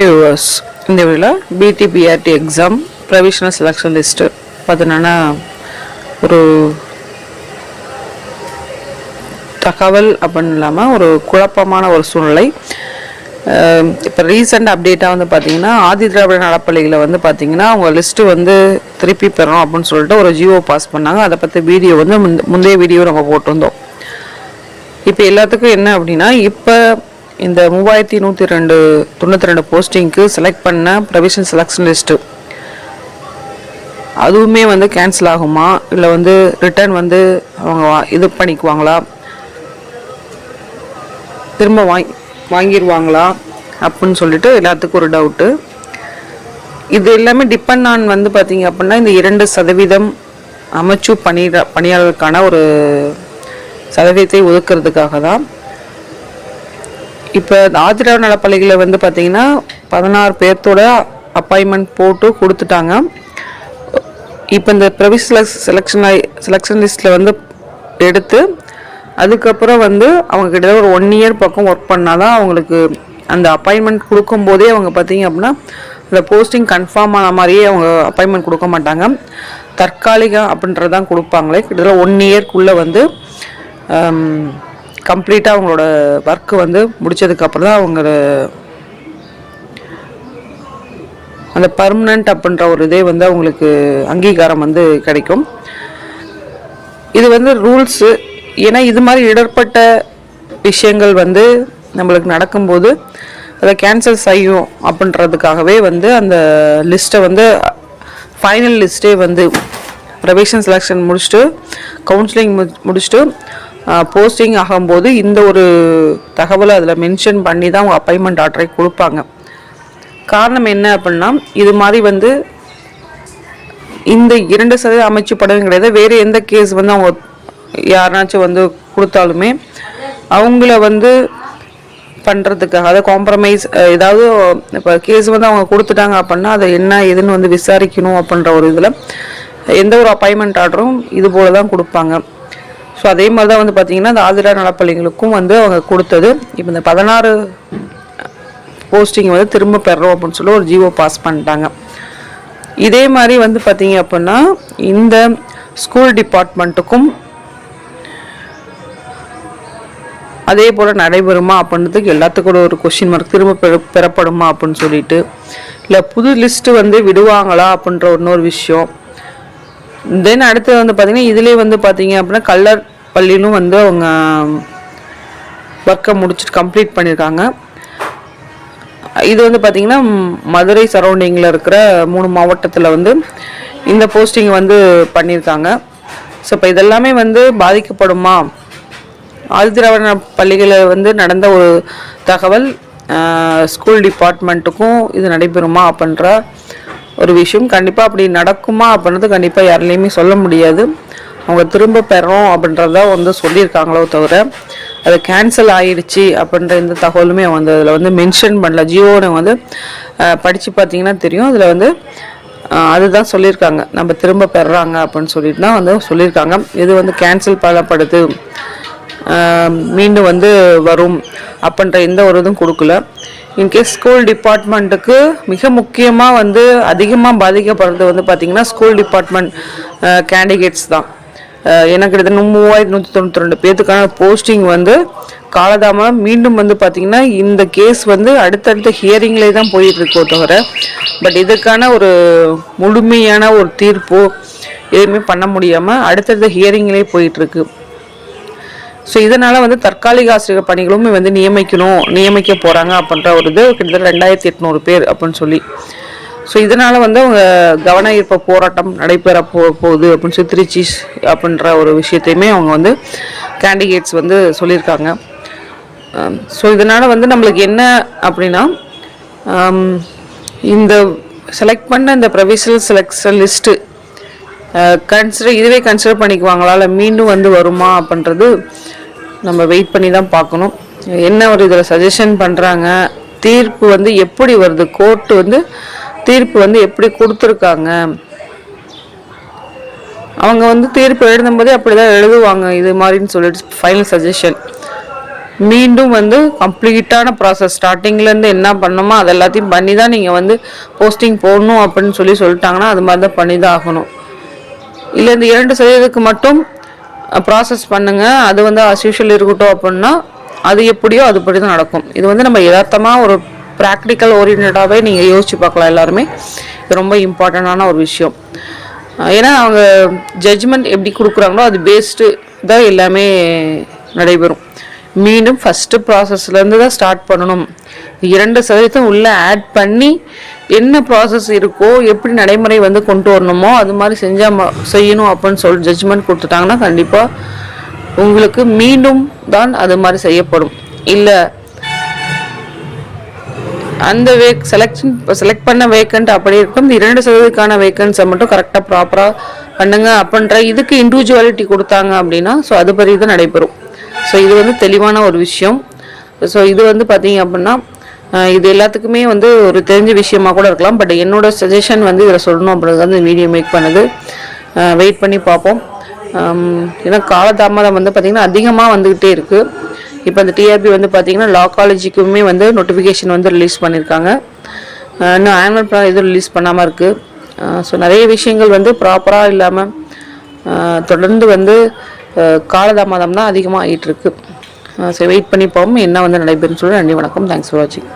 Viewers இந்த வீடியோவில் PDPRT exam provisional selection list பார்த்தீங்கன்னா ஒரு தகவல் அப்படின்னு இல்லாமல் ஒரு குழப்பமான ஒரு சூழ்நிலை. இப்போ ரீசெண்ட் அப்டேட்டாக வந்து பார்த்தீங்கன்னா ஆதி திராவிட நலப்பள்ளிகளை வந்து பார்த்தீங்கன்னா அவங்க லிஸ்ட்டு வந்து திருப்பி பெறணும் அப்படின்னு சொல்லிட்டு ஒரு ஜியோ பாஸ் பண்ணாங்க. அதை பற்றி வீடியோ வந்து முந்தைய வீடியோ நம்ம போட்டிருந்தோம். இப்போ எல்லாத்துக்கும் என்ன அப்படின்னா இப்போ இந்த மூவாயிரத்தி நூற்றி ரெண்டு தொண்ணூற்றி ரெண்டு போஸ்டிங்க்கு செலக்ட் பண்ண ப்ரொவிஷன் செலெக்ஷன் லிஸ்ட்டு அதுவுமே வந்து கேன்சல் ஆகுமா? இல்லை வந்து ரிட்டர்ன் வந்து அவங்க வா- இது பண்ணிக்குவாங்களா? திரும்ப வாங்கி வாங்கிடுவாங்களா அப்படின்னு சொல்லிட்டு எல்லாத்துக்கும் ஒரு டவுட்டு இது எல்லாமே டிபெண்ட் ஆன் வந்து பார்த்தீங்க அப்படின்னா இந்த இரண்டு சதவீதம் அமைச்சு பணியிட பணியாளருக்கான ஒரு சதவீதத்தை ஒதுக்குறதுக்காக தான். இப்போ ஆதிராவ நலப்பள்ளிகளை வந்து பார்த்தீங்கன்னா பதினாறு பேர்த்தோட அப்பாயின்மெண்ட் போட்டு கொடுத்துட்டாங்க. இப்போ இந்த ப்ரொவிஷனல் செலெக்ஷன் செலெக்ஷன் லிஸ்ட்டில் வந்து எடுத்து அதுக்கப்புறம் வந்து அவங்க கிட்ட ஒரு ஒன் இயர் பக்கம் ஒர்க் பண்ணால் தான் அவங்களுக்கு அந்த அப்பாயின்மெண்ட் கொடுக்கும்போதே அவங்க பார்த்தீங்க அப்படின்னா அந்த போஸ்டிங் கன்ஃபார்ம் ஆன மாதிரியே அவங்க அப்பாயின்மெண்ட் கொடுக்க மாட்டாங்க. தற்காலிகம் அப்படின்றது தான் கொடுப்பாங்களே கிட்டத்தட்ட ஒன் இயர்க்குள்ளே வந்து கம்ப்ளீட்டாக அவங்களோட ஒர்க்கு வந்து முடிச்சதுக்கப்புறம் தான் அவங்க அந்த பர்மனண்ட் அப்படின்ற ஒரு இதே வந்து அவங்களுக்கு அங்கீகாரம் வந்து கிடைக்கும். இது வந்து ரூல்ஸு ஏன்னா இது மாதிரி இடர்பட்ட விஷயங்கள் வந்து நம்மளுக்கு நடக்கும்போது அதை கேன்சல் செய்யும் அப்படின்றதுக்காகவே வந்து அந்த லிஸ்ட்டை வந்து ஃபைனல் லிஸ்ட்டே வந்து ப்ரொவிஷன் செலெக்ஷன் முடிச்சுட்டு கவுன்சிலிங் முடிச்சுட்டு போஸ்டிங் ஆகும்போது இந்த ஒரு தகவலை அதில் மென்ஷன் பண்ணி தான் அவங்க அப்பாயின்மெண்ட் ஆர்டரை கொடுப்பாங்க. காரணம் என்ன அப்படின்னா இது மாதிரி வந்து இந்த இரண்டு சதவீதம் அமைச்சு படம் கிடையாது. வேறு எந்த கேஸ் வந்து அவங்க யாருனாச்சும் வந்து கொடுத்தாலுமே அவங்கள வந்து பண்ணுறதுக்காக அதை காம்ப்ரமைஸ் ஏதாவது இப்போ கேஸ் வந்து அவங்க கொடுத்துட்டாங்க அப்படின்னா அதை என்ன ஏதுன்னு வந்து விசாரிக்கணும் அப்படின்ற ஒரு இதில் எந்த ஒரு அப்பாயின்மெண்ட் ஆர்டரும் இது போல தான் கொடுப்பாங்க. ஸோ அதே மாதிரி தான் வந்து பார்த்திங்கன்னா இந்த ஆதிரா நலப்பள்ளிகளுக்கும் வந்து அவங்க கொடுத்தது. இப்போ இந்த பதினாறு போஸ்டிங் வந்து திரும்ப பெறோம் அப்படின்னு சொல்லி ஒரு ஜிஓ பாஸ் பண்ணிட்டாங்க. இதே மாதிரி வந்து பார்த்திங்க அப்படின்னா இந்த ஸ்கூல் டிபார்ட்மெண்ட்டுக்கும் அதே போல் நடைபெறுமா அப்படின்றதுக்கு எல்லாத்துக்கூட ஒரு கொஷின் மார்க் திரும்ப பெற பெறப்படுமா அப்படின்னு சொல்லிட்டு இல்லை புது லிஸ்ட்டு வந்து விடுவாங்களா அப்படின்ற இன்னொரு விஷயம். தென் அடுத்து வந்து பார்த்திங்கன்னா இதுலேயே வந்து பார்த்தீங்க அப்படின்னா கல்லர் பள்ளியிலும் வந்து அவங்க ஒர்க்கை முடிச்சுட்டு கம்ப்ளீட் பண்ணியிருக்காங்க. இது வந்து பார்த்திங்கன்னா மதுரை சரௌண்டிங்கில் இருக்கிற மூணு மாவட்டத்தில் வந்து இந்த போஸ்டிங் வந்து பண்ணியிருக்காங்க. ஸோ இப்போ இதெல்லாமே வந்து பாதிக்கப்படுமா? ஆதிதிராவிட பள்ளிகளில் வந்து நடந்த ஒரு தகவல் ஸ்கூல் டிபார்ட்மெண்ட்டுக்கும் இது நடைபெறுமா அப்படின்ற ஒரு விஷயம். கண்டிப்பாக அப்படி நடக்குமா அப்படின்றது கண்டிப்பாக யாருலேயுமே சொல்ல முடியாது. அவங்க திரும்ப பெறோம் அப்படின்றத வந்து சொல்லியிருக்காங்களோ தவிர அது கேன்சல் ஆயிடுச்சு அப்படின்ற இந்த தகவலுமே வந்து அதில் வந்து மென்ஷன் பண்ணல. ஜியோனை வந்து படித்து பார்த்தீங்கன்னா தெரியும். அதில் வந்து அதுதான் சொல்லியிருக்காங்க. நம்ம திரும்ப பெறுறாங்க அப்படின்னு சொல்லிட்டு தான் வந்து சொல்லியிருக்காங்க. இது வந்து கேன்சல் பண்ணப்படுது. மீண்டும் வந்து வரும் அப்படின்ற எந்த ஒரு இதுவும் கொடுக்கல. இன்கேஸ் ஸ்கூல் டிபார்ட்மெண்ட்டுக்கு மிக முக்கியமாக வந்து அதிகமாக பாதிக்கப்படுறது வந்து பார்த்திங்கன்னா ஸ்கூல் டிபார்ட்மெண்ட் கேண்டிடேட்ஸ் தான். எனக்கு கிட்டத்தட்ட மூவாயிரத்தி நூற்றி தொண்ணூற்றி ரெண்டு பேர்த்துக்கான போஸ்டிங் வந்து காலதாமதம். மீண்டும் வந்து பார்த்திங்கன்னா இந்த கேஸ் வந்து அடுத்தடுத்த ஹியரிங்லேயே தான் போயிட்டு இருக்கோ தவிர பட் இதுக்கான ஒரு முழுமையான ஒரு தீர்ப்போ எதுவுமே பண்ண முடியாமல் அடுத்தடுத்த ஹியரிங்லேயே போயிட்டுருக்கு. ஸோ இதனால் வந்து தற்காலிக ஆசிரியர் பணிகளும் வந்து நியமிக்கணும் நியமிக்க போகிறாங்க அப்படின்ற ஒரு இது கிட்டத்தட்ட ரெண்டாயிரத்தி எட்நூறு பேர் அப்படின்னு சொல்லி. ஸோ இதனால் வந்து அவங்க கவன ஈர்ப்பு போராட்டம் நடைபெற போ போகுது அப்படின்னு சொல்லி திருச்சி அப்படின்ற ஒரு விஷயத்தையுமே அவங்க வந்து கேண்டிடேட்ஸ் வந்து சொல்லியிருக்காங்க. ஸோ இதனால் வந்து நம்மளுக்கு என்ன அப்படின்னா இந்த செலக்ட் பண்ண இந்த ப்ரொவிஷனல் செலெக்ஷன் லிஸ்ட்டு கன்சிடர் இதுவே கன்சிடர் பண்ணிக்குவாங்களா? இல்லை மீண்டும் வந்து வருமா? அப்படின்றது நம்ம வெயிட் பண்ணி தான் பார்க்கணும். என்ன ஒரு இதில் சஜஷன் பண்ணுறாங்க தீர்ப்பு வந்து எப்படி வருது? கோர்ட்டு வந்து தீர்ப்பு வந்து எப்படி கொடுத்துருக்காங்க? அவங்க வந்து தீர்ப்பு எழுதும்போதே அப்படி தான் எழுதுவாங்க இது மாதிரின்னு சொல்லிட்டு ஃபைனல் சஜஷன் மீண்டும் வந்து கம்ப்ளீட்டான ப்ராசஸ் ஸ்டார்டிங்லேருந்து என்ன பண்ணணுமோ அது எல்லாத்தையும் பண்ணி தான் நீங்கள் வந்து போஸ்டிங் போடணும் அப்படின்னு சொல்லி சொல்லிட்டாங்கன்னா அது மாதிரி தான் பண்ணி தான் ஆகணும் இல்லை இந்த இரண்டு சதவீதத்துக்கு மட்டும் ப்ராசஸ் பண்ணுங்கள் அது வந்து அஸ்யூஷுவல் இருக்கட்டும் அப்படின்னா அது எப்படியோ அதுபடி தான் நடக்கும். இது வந்து நம்ம யதார்த்தமாக ஒரு ப்ராக்டிக்கல் ஓரியன்டாகவே நீங்கள் யோசிச்சு பார்க்கலாம் எல்லாருமே. இது ரொம்ப இம்பார்ட்டண்டான ஒரு விஷயம். ஏன்னா அவங்க ஜட்ஜ்மெண்ட் எப்படி கொடுக்குறாங்களோ அது பேஸ்டு தான் எல்லாமே நடைபெறும். மீண்டும் ஃபஸ்ட்டு ப்ராசஸ்லேருந்து தான் ஸ்டார்ட் பண்ணணும். இரண்டு சதவீதம் உள்ளே ஆட் பண்ணி என்ன ப்ராசஸ் இருக்கோ எப்படி நடைமுறை வந்து கொண்டு வரணுமோ அது மாதிரி செஞ்சால் செய்யணும் அப்படின்னு சொல்லி ஜட்ஜ்மெண்ட் கொடுத்துட்டாங்கன்னா கண்டிப்பாக உங்களுக்கு மீண்டும் தான் அது மாதிரி செய்யப்படும். இல்லை அந்த வேக் செலெக்ஷன் செலக்ட் பண்ண வேக்கண்ட் அப்படி இருக்கும். இந்த இரண்டு சதவீதத்துக்கான வேக்கன்ஸை மட்டும் கரெக்டாக ப்ராப்பராக பண்ணுங்க. அப்படின்ற இதுக்கு இண்டிவிஜுவாலிட்டி கொடுத்தாங்க அப்படின்னா ஸோ அது படி தான் நடைபெறும். ஸோ இது வந்து தெளிவான ஒரு விஷயம். ஸோ இது வந்து பார்த்தீங்க அப்படின்னா இது எல்லாத்துக்குமே வந்து ஒரு தெரிஞ்ச விஷயமா கூட இருக்கலாம். பட் என்னோட சஜஷன் வந்து இதில் சொல்லணும் அப்படிங்கிறது வந்து வீடியோ மேக் பண்ணுது. வெயிட் பண்ணி பார்ப்போம். ஏன்னா காலதாமதம் வந்து பார்த்திங்கன்னா அதிகமாக வந்துக்கிட்டே இருக்குது இப்போ இந்த டிஆர்பி வந்து பார்த்தீங்கன்னா லா காலேஜுக்குமே வந்து நோட்டிஃபிகேஷன் வந்து ரிலீஸ் பண்ணியிருக்காங்க இன்னும் ஆனுவல் பிளான் எதுவும் ரிலீஸ் பண்ணாமல் இருக்குது ஸோ நிறைய விஷயங்கள் வந்து ப்ராப்பராக இல்லாமல் தொடர்ந்து வந்து காலதாமதம் தான் அதிகமாக ஆகிட்டுருக்கு ஸோ வெயிட் பண்ணி பார்ப்போம். என்ன வந்து நடைபெறும்னு சொல்லி நன்றி வணக்கம். தேங்க்ஸ் ஃபார் வாட்சிங்